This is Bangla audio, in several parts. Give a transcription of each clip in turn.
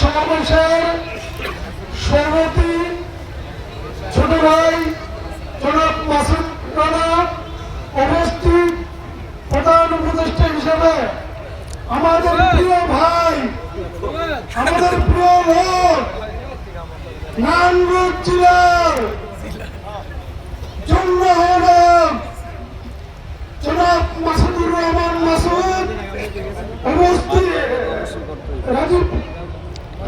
সমাবেশের সভাপতি ছোট ভাই জনাব মাসুদ রানা উপস্থিত প্রধান উপদেষ্টা হিসেবে আমাদের প্রিয় ভাই, আমাদের প্রিয় লোক নানগঞ্জ জেলার জন্য জনাব মাসুদুর রহমান মাসুদ উপস্থিত। রাজীব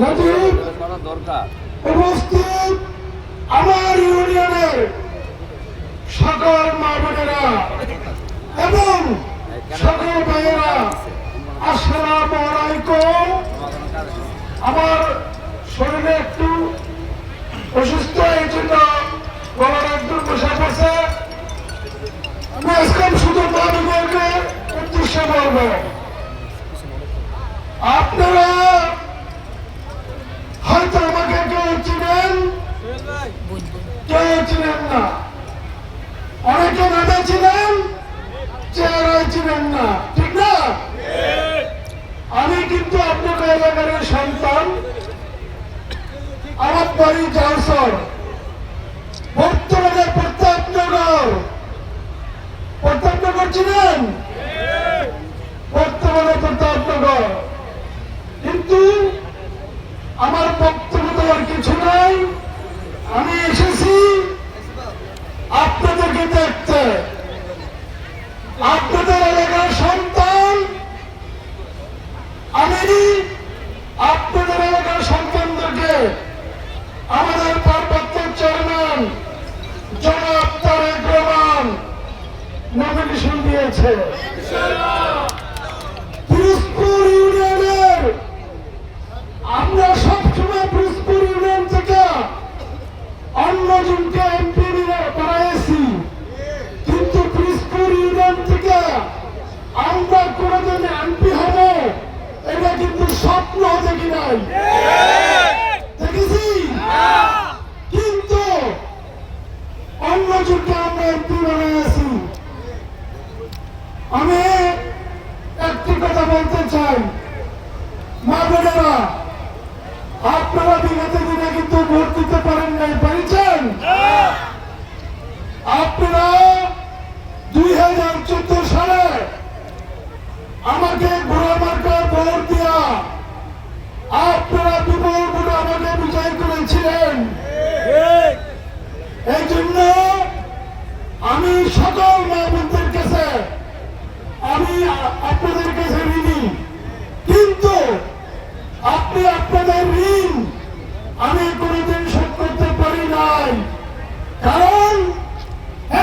রাজীব! করা দরকার। উপস্থিত আমার ইউনিয়নের সকল মা বোনেরা এবং সকল ভাইয়েরা আসসালামু আলাইকুম। আমার শরীরে একটু অসুস্থ এই জন্য গলার একটু বসে পড়ছে শুধু মা উদ্দেশ্যে বলব আপনারা হয়তো আমাকে কেউ চিনেন? কেউ চিনেন না। অনেকে নেতা ছিলেন, চেহারায় চিনেন না। ঠিক না? আমি কিন্তু আপনার এলাকার সন্তান। আমার বাড়ি জালসর। বর্তমানে প্রতাপনগর। প্রতাপনগর ছিলেন? বর্তমানে প্রতাপনগর। কিন্তু আমার বক্তব্য দেওয়ার কিছু নাই। আমি এসেছি আপনাদেরকে দেখতে। আপনাদের এলাকার সন্তান আমি আপনাদের এলাকার সন্তানদেরকে আমাদের পার্বত্য চেয়ারম্যান জনাব তারেক রহমান নমিনেশন দিয়েছে। নাই। আমি একটি কথা বলতে চাই। মা বোনেরা, আপনারা বিগত দিনে কিন্তু ভোট দিতে পারেন নাই, পারিছেন? আপনারা দুই হাজার চোদ্দ সালে আমাকে ঘোড়া মার্কার ভোট দিয়া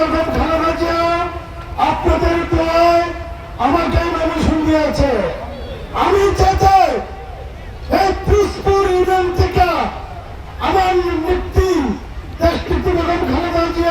বেগম খালেদা জিয়া আপনাদের দোয়ায় দিয়েছে আমি চাইতে এই পুষ্পুর ইউনিয়ন থেকে আমার মুক্তি দেশটি রকম ভালো খালেদা